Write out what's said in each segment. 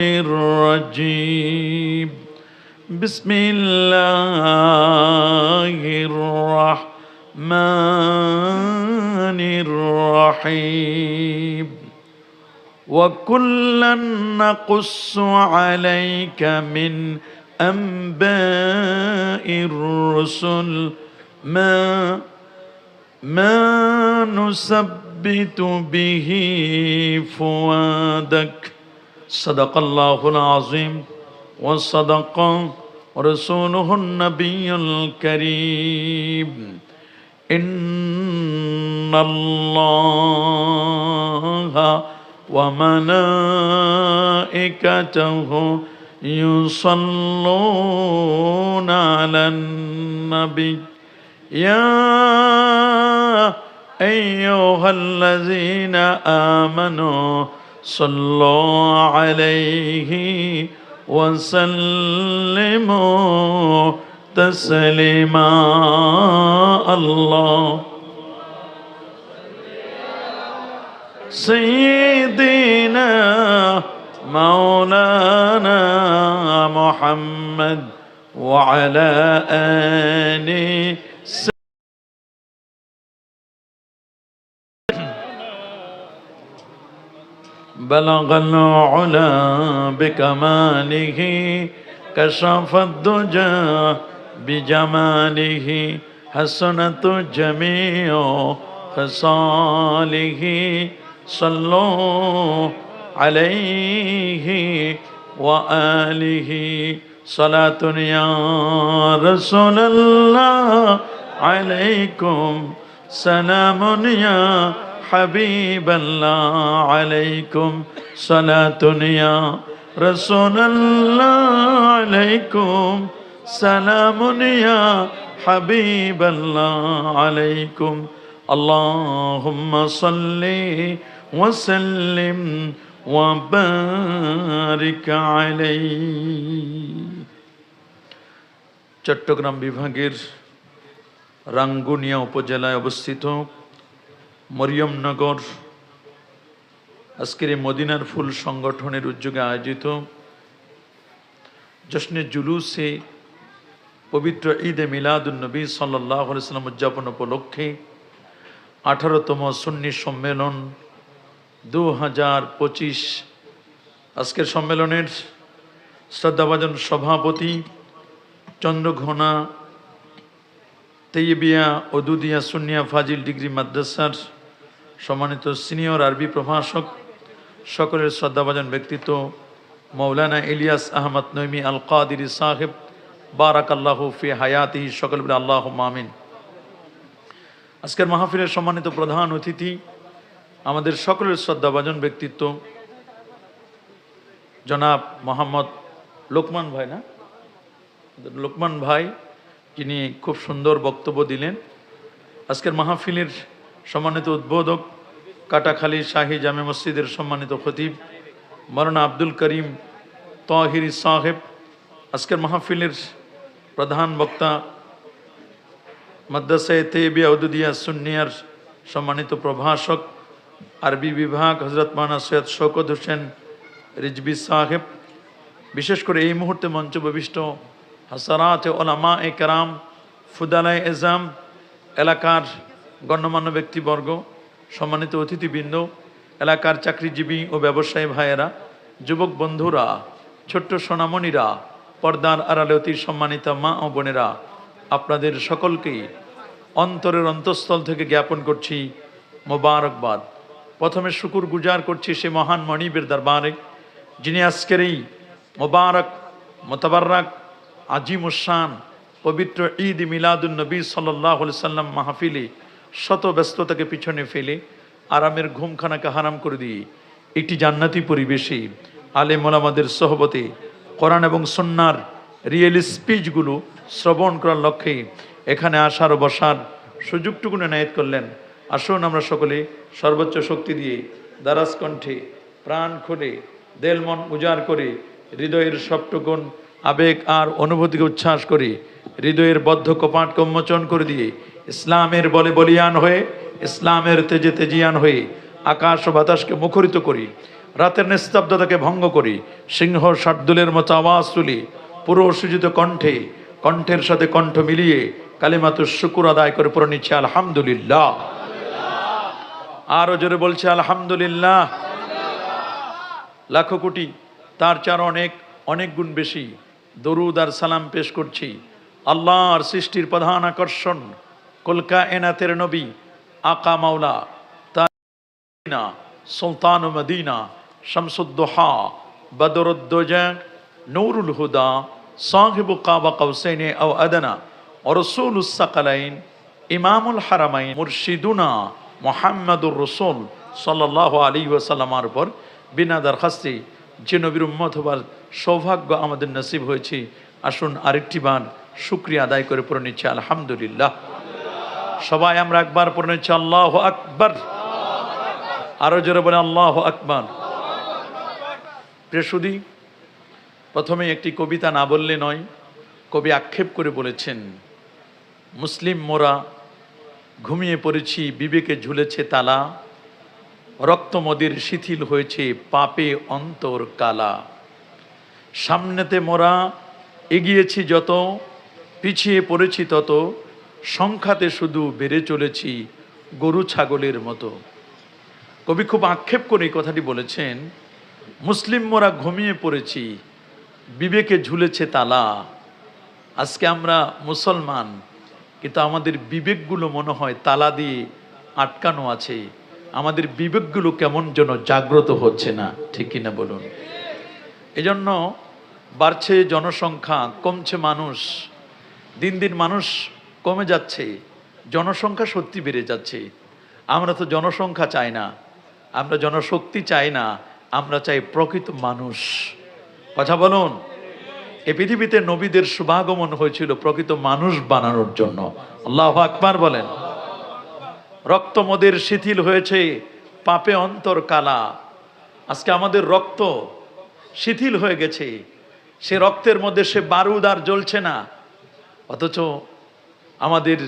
الرجيم. بسم الله الرحمن الرحيم. وكلا نقص عليك من أنباء الرسل. ما ما نثبت به فؤادك. صدق الله العظيم وصدق رسوله النبي الكريم. إن الله وملائكته يصلون على النبي. يا أيها الذين آمنوا صلوا عليه وسلموا تسليما. الله سيدنا مولانا محمد وعلى آله بلغ العلا بكماله كشف الدجى بجماله حسنت جميع خصاله. صلوا عليه وآله. صلاة يا رسول الله عليكم. سلام يا حبيب الله عليكم صلاة يا رسول الله عليكم سلام يا حبيب الله عليكم اللهم صل وسلم وبارك عليه চট্টগ্রাম বিভাগের রাঙ্গুনিয়া উপজেলায় অবস্থিত মরিয়মনগর আজকের এই মদিনার ফুল সংগঠনের উদ্যোগে আয়োজিত জশ্নে জুলুসে পবিত্র ঈদে মিলাদুলনবী সাল্লাহ সাল্লাম উদযাপন উপলক্ষে আঠারোতম সুন্নি সম্মেলন দু হাজার পঁচিশ। আজকের সম্মেলনের শ্রদ্ধাভাজন সভাপতি চন্দ্রঘোনা, তেইবিয়া, ওদুদিয়া সুনিয়া ফাজিল ডিগ্রি মাদ্রাসার সম্মানিত সিনিয়র আরবি প্রভাষক, সকলের শ্রদ্ধাভাজন ব্যক্তিত্ব, মৌলানা ইলিয়াস আহমদ নৈমি আল কাদির সাহেব বারাক আল্লাহ ফি হায়াতি সকল আল্লাহ মামিন আজকের মাহফিলের সম্মানিত প্রধান অতিথি, আমাদের সকলের শ্রদ্ধাভাজন ব্যক্তিত্ব, জনাব মোহাম্মদ লোকমান ভাই না? লোকমান ভাই, যিনি খুব সুন্দর বক্তব্য দিলেন। আজকের মাহফিলের সম্মানিত উদ্বোধক, কাটাখালী শাহী জামে মসজিদের সম্মানিত খতিব, মৌলানা আব্দুল করিম তহির সাহেব, আজকের মাহফিলের প্রধান বক্তা, মাদ্রাসায় তেবিয়া উদুদিয়া সুন্নিয়ার সম্মানিত প্রভাষক, আরবি বিভাগ হজরত মানা সৈয়দ শৌকত হোসেন রিজবি সাহেব, বিশেষ করে এই মুহূর্তে মঞ্চ প্রবিষ্ট হাসারাত ওলামা এ কারাম ফুদালায় এজাম এলাকার গণ্যমান্য ব্যক্তিবর্গ, সম্মানিত অতিথিবৃন্দ, এলাকার চাকরিজীবী ও ব্যবসায়ী ভাইয়েরা, যুবক বন্ধুরা, ছোট্ট সোনামণিরা, পর্দার আড়ালে অতি সম্মানিত মা ও বোনেরা, আপনাদের সকলকেই অন্তরের অন্তঃস্থল থেকে জ্ঞাপন করছি মোবারকবাদ। প্রথমে শুকুর গুজার করছি সে মহান মণিবের দরবারে, যিনি আজকের এই মোবারক, মোতাবারক, আজিম উসান পবিত্র ঈদ মিলাদুল নবী সাল্লাহ সাল্লাম মাহফিলে শত ব্যস্ততাকে পিছনে ফেলে আরামের ঘুমখানাকে হারাম করে দিয়ে একটি জান্নাতি পরিবেশে আলে মোলামাদের সহবতে কোরআন এবং সন্ন্যার রিয়েল স্পিচগুলো শ্রবণ করার লক্ষ্যে এখানে আসার ও বসার সুযোগটুকু নায়ত করলেন। আসুন আমরা সকলে সর্বোচ্চ শক্তি দিয়ে দারাজ কণ্ঠে প্রাণ খুলে দেলমন উজাড় করে হৃদয়ের সবটুকুন আবেগ আর অনুভূতিকে উচ্ছ্বাস করে হৃদয়ের বদ্ধ কপাট উন্মোচন করে দিয়ে ইসলামের বলে বলিয়ান হয়ে, ইসলামের তেজে তেজিয়ান হয়ে আকাশ ও বাতাসকে মুখরিত করি, রাতের নিস্তব্ধতাকে ভঙ্গ করি, সিংহ শার্দুলের মতো আওয়াজ তুলি, পুরো সুজিত কণ্ঠে, কণ্ঠের সাথে কণ্ঠ মিলিয়ে কালিমাতুর শুকুর আদায় করে পুরো নিচ্ছে আলহামদুলিল্লাহ। আরও জোরে বলছে আলহামদুলিল্লাহ। লাখো কোটি, তার চার অনেক অনেক গুণ বেশি দরুদ আর সালাম পেশ করছি। আল্লাহর সৃষ্টির প্রধান আকর্ষণ কলকা এনাতের নবী আকা মাওলা, তার সুলতান মদিনা, শামসুদ্দোহা, বদরুদ্দোজা, নূরুল হুদা, সাহিবু কাবা কাউসাইনে আও আদনা রসুল সাকালাইন, ইমামুল হারামাইন, মুর্শিদুনা, মোহাম্মদুর রসুল সাল্লাহ আলী ওয়াসাল্লামার পর বিনা দরখাস্তে যে নবীর উম্মত হবার সৌভাগ্য আমাদের নসিব হয়েছে। আসুন আরেকটি বার শুক্রিয়া আদায় করে পড়ে নিচ্ছে, আলহামদুলিল্লাহ। সবাই আমরা একবার পড়ে নিচ্ছি, আল্লাহ আকবর। আরও জোরে বলে, আল্লাহ আকবর। প্রেসুদি প্রথমে একটি কবিতা না বললে নয়, কবি আক্ষেপ করে বলেছেন, মুসলিম মোরা ঘুমিয়ে পড়েছি, বিবেকে ঝুলেছে তালা রক্তমদির শিথিল হয়েছে পাপে অন্তর কালা সামনেতে মোরা এগিয়েছি যত পিছিয়ে পড়েছি তত, সংখ্যাতে শুধু বেড়ে চলেছি গরু ছাগলের মতো। কবি খুব আক্ষেপ করে এই কথাটি বলেছেন, মুসলিম মোরা ঘুমিয়ে পড়েছি, বিবেকে ঝুলেছে তালা। আজকে আমরা মুসলমান, কিন্তু আমাদের বিবেকগুলো মনে হয় তালা দিয়ে আটকানো আছে। আমাদের বিবেকগুলো কেমন যেন জাগ্রত হচ্ছে না, ঠিক কিনা বলুন? এজন্য বাড়ছে জনসংখ্যা, কমছে মানুষ। দিন দিন মানুষ কমে যাচ্ছে, জনসংখ্যা সত্যি বেড়ে যাচ্ছে। আমরা তো জনসংখ্যা চাই না, আমরা জনশক্তি চাই না, আমরা চাই প্রকৃত মানুষ। কথা বলুন, এ পৃথিবীতে নবীদের শুভাগমন হয়েছিল প্রকৃত মানুষ বানানোর জন্য। আল্লাহ আকবার বলেন। রক্তমদের শিথিল হয়েছে পাপে অন্তর কালা। আজকে আমাদের রক্ত শিথিল হয়ে গেছে, সে রক্তের মধ্যে সে বারুদ আর জ্বলছে না। অথচ আমাদের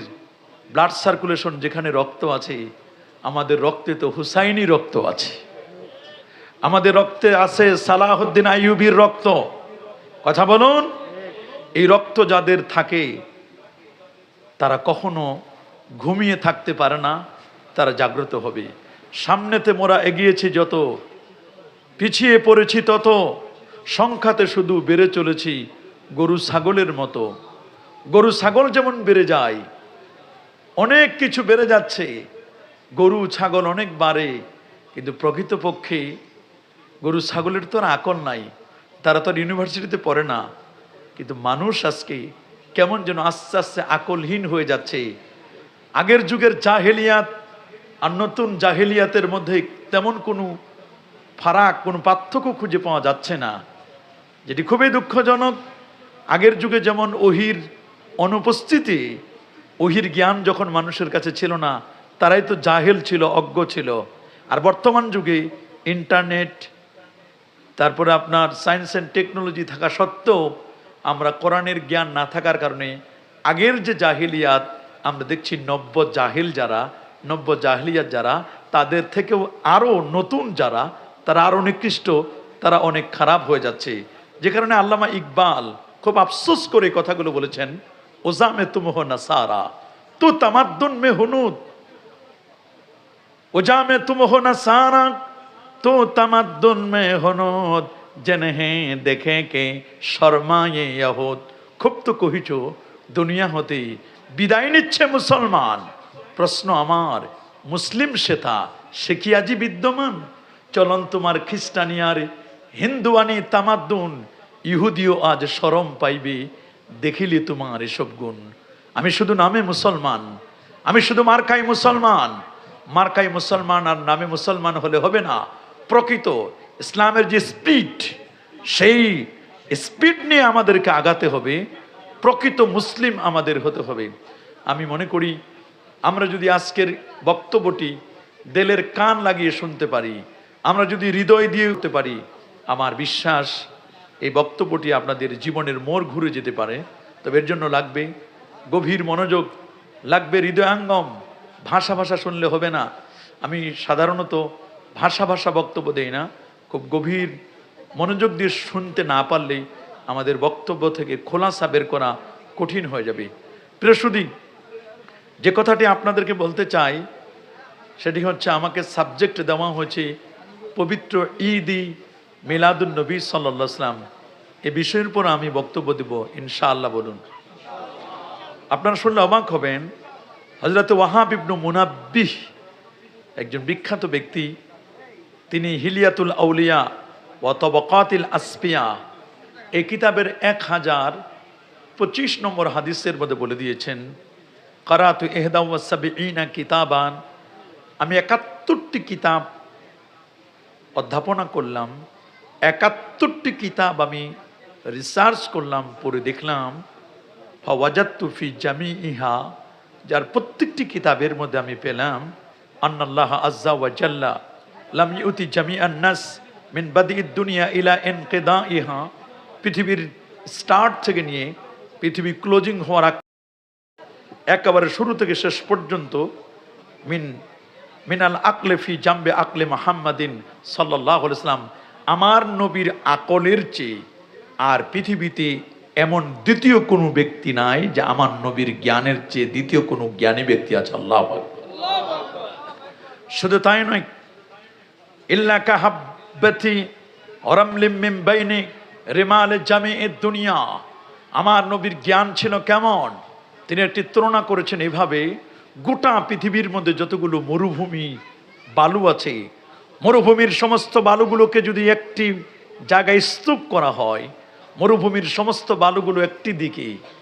ব্লাড সার্কুলেশন যেখানে রক্ত আছে, আমাদের রক্তে তো হুসাইনি রক্ত আছে। আমাদের রক্তে আছে সালাহউদ্দিন আইয়ুবির রক্ত। কথা বলুন, এই রক্ত যাদের থাকে, তারা কখনো ঘুমিয়ে থাকতে পারে না, তারা জাগ্রত হবে। সামনেতে মোরা এগিয়েছি যত, পিছিয়ে পড়েছি তত, সংখ্যাতে শুধু বেড়ে চলেছি গরু ছাগলের মতো। গরু, ছাগল যেমন বেড়ে যায়, অনেক কিছু বেড়ে যাচ্ছে। গরু, ছাগল অনেক বাড়ে, কিন্তু প্রকৃতপক্ষে গরু, ছাগলের তো আর আকল নাই, তারা তো আর ইউনিভার্সিটিতে পড়ে না। কিন্তু মানুষ আজকে কেমন যেন আস্তে আস্তে আকলহীন হয়ে যাচ্ছে। আগের যুগের জাহেলিয়াত আর নতুন জাহেলিয়াতের মধ্যে তেমন কোনো ফারাক, কোনো পার্থক্য খুঁজে পাওয়া যাচ্ছে না। যেটি খুবই দুঃখজনক, আগের যুগে যেমন ওহির অনুপস্থিতি। ওহির জ্ঞান যখন মানুষের কাছে ছিল না, তারাই তো জাহেল ছিল, অজ্ঞ ছিল। আর বর্তমান যুগে ইন্টারনেট, তারপরে আপনার সায়েন্স অ্যান্ড টেকনোলজি থাকা সত্ত্বেও আমরা কোরআনের জ্ঞান না থাকার কারণে আগের যে জাহিলিয়াত, আমরা দেখছি নব্য জাহিল যারা, নব্য জাহিলিয়াত যারা, তাদের থেকেও আরও নতুন যারা, তারা আরও নিকৃষ্ট, তারা অনেক খারাপ হয়ে যাচ্ছে। যে কারণে আল্লামা ইকবাল খুব আফসোস করে কথাগুলো বলেছেন ওজামে তুমহ নাসারা তু তামাদ্দুন মে হুনুদ। ওজামে তুমহ নাসারা তো তামাদ্দুন মে হনুদ। জেনে হে দেখে কে শর্মায়ে ইয়াহুদ। খুব তো কহিছ, দুনিয়া হতে বিদায় নিচ্ছে মুসলমান। প্রশ্ন আমার, মুসলিম শ্বেতা সে কি আজি বিদ্যমান? চলন তোমার খ্রিস্টানিয়ার হিন্দুয়ানি তামাদ্দুন, ইহুদিও আজ সরম পাইবে। দেখিলে তোমার এসব গুণ। আমি শুধু নামে মুসলমান। আমি শুধু মার্কাই মুসলমান। মার্কাই মুসলমান আর নামে মুসলমান হলে হবে না। প্রকৃত ইসলামের যে স্পিড, সেই স্পিড নিয়ে আমাদেরকে আগাতে হবে। প্রকৃত মুসলিম আমাদের হতে হবে। আমি মনে করি, আমরা যদি আজকের বক্তব্যটি দেলের কান লাগিয়ে শুনতে পারি, আমরা যদি হৃদয় দিয়ে উঠতে পারি, আমার বিশ্বাস এই বক্তব্যটি আপনাদের জীবনের মোড় ঘুরে যেতে পারে, তবে এর জন্য লাগবে গভীর মনোযোগ, লাগবে হৃদয়াঙ্গম। ভাষা ভাষা শুনলে হবে না। আমি সাধারণত ভাষা ভাষা বক্তব্য দেই না। খুব গভীর মনোযোগ দিয়ে শুনতে না পারলে আমাদের বক্তব্য থেকে খোলাসা বের করা কঠিন হয়ে যাবে। প্রিয়সুদী যে কথাটি আপনাদেরকে বলতে চাই, সেটি হচ্ছে আমাকে সাবজেক্ট দেওয়া হয়েছে পবিত্র ঈদি মিলাদুল নবী সাল্লাম, এ বিষয়ের উপর আমি বক্তব্য দেব, ইনশাআল্লাহ বলুন। আপনারা শুনলে অবাক হবেন হজরত ওয়াহাব ইবনু মুনাব্বিহ, একজন বিখ্যাত ব্যক্তি, তিনি হিলিয়াতুল আউলিয়া ও তবকাতিল আসপিয়া এই কিতাবের এক হাজার পঁচিশ নম্বর হাদিসের মধ্যে বলে দিয়েছেন, কারাতু এহদাউসাবিনা কিতাবান। আমি একাত্তরটি কিতাব অধ্যাপনা করলাম একাত্তরটি কিতাব আমি রিসার্চ করলাম, পড়ে দেখলাম। ফি জামি ইহা যার প্রত্যেকটি কিতাবের মধ্যে আমি পেলাম, আন্নাল্লাহ আজ্জা ওয়া জাল্লা, লাম ইউতি জামি আন্নাস মিন বাদি দুনিয়া ইলা এনকেদা ইহা পৃথিবীর স্টার্ট থেকে নিয়ে পৃথিবী ক্লোজিং হওয়ার একেবারে শুরু থেকে শেষ পর্যন্ত মিন মিনাল আকলে ফি জাম্বে আকলে মাহাম্মাদিন সাল্লাহ ইসলাম আমার নবীর আকলের চেয়ে আর পৃথিবীতে এমন দ্বিতীয় কোনো ব্যক্তি নাই যে আমার নবীর জ্ঞানের চেয়ে দ্বিতীয় কোনো জ্ঞানী ব্যক্তি আছে, আল্লাহ। শুধু তাই নয়, ইল্লা কাহাব্বাতি অরামলিম মিম বাইনি রিমালে জামে এ দুনিয়া আমার নবীর জ্ঞান ছিল কেমন তিনি একটি তুলনা করেছেন এভাবে, গোটা পৃথিবীর মধ্যে যতগুলো মরুভূমি, বালু আছে মরুভূমির সমস্ত বালুগুলোকে যদি একটি জায়গায় স্তূপ করা হয় মরুভূমির সমস্ত বালুগুলো একটি দিকে